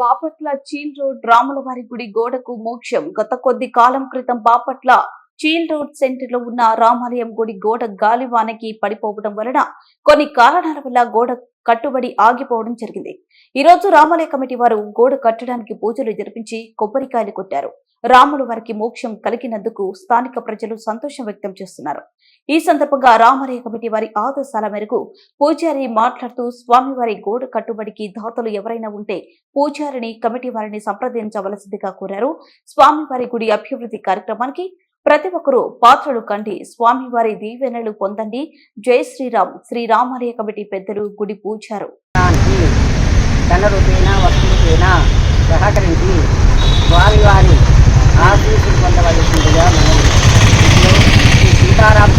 Bapatla చీల్ road రాములవారి గుడి గోడకు మోక్షం. గత కొద్ది కాలం క్రితం బాపట్ల చీల్ రోడ్ సెంటర్లో ఉన్న రామాలయం గుడి గోడ గాలివానకి పడిపోవడం వలన కొన్ని కారణాల వల్ల గోడ కట్టుబడి ఆగిపోవడం జరిగింది. ఈ రోజు రామాలయ కమిటీ వారు గోడ కట్టడానికి పూజలు జరిపించి కొబ్బరికాయలు కొట్టారు. రాములు వారికి మోక్షం కలిగినందుకు స్థానిక ప్రజలు సంతోషం వ్యక్తం చేస్తున్నారు. ఈ సందర్భంగా రామాలయ కమిటీ వారి ఆదేశాల మేరకు పూజారి మాట్లాడుతూ స్వామివారి గోడ కట్టుబడికి దాతలు ఎవరైనా ఉంటే పూజారిని కమిటీ వారిని సంప్రదించవలసిందిగా కోరారు. స్వామివారి గుడి అభివృద్ధి కార్యక్రమానికి ప్రతి ఒక్కరూ పాత్రలు కండి. స్వామివారి దీవెనలు పొందండి. జై శ్రీరామ్. శ్రీరామాలయ కమిటీ పెద్దలు గుడి పూజారు. సహకరించి వారి ఆశీస్సులు పొందవలసిందిగా మనం సీతారాం